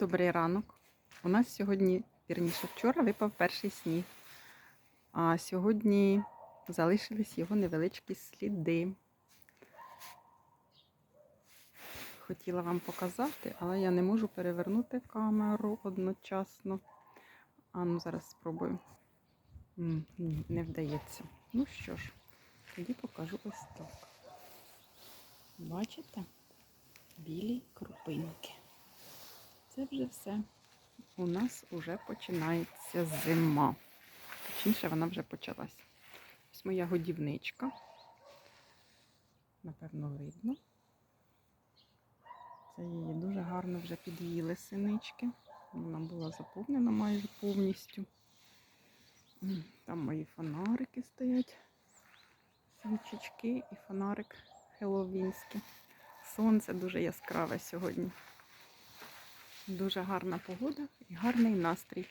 Добрий ранок. У нас сьогодні, вірніше, вчора випав перший сніг. А сьогодні залишились його невеличкі сліди. Хотіла вам показати, але я не можу перевернути камеру одночасно. А ну зараз спробую. Не вдається. Ну що ж, тоді покажу ось так. Бачите? Білі крупинки. Це вже все. У нас вже починається зима. Точніше, вона вже почалась. Ось моя годівничка. Напевно, видно. Це її дуже гарно вже під'їли синички. Вона була заповнена майже повністю. Там мої фонарики стоять. Свічечки і фонарик хеллоуінський. Сонце дуже яскраве сьогодні. Дуже гарна погода і гарний настрій.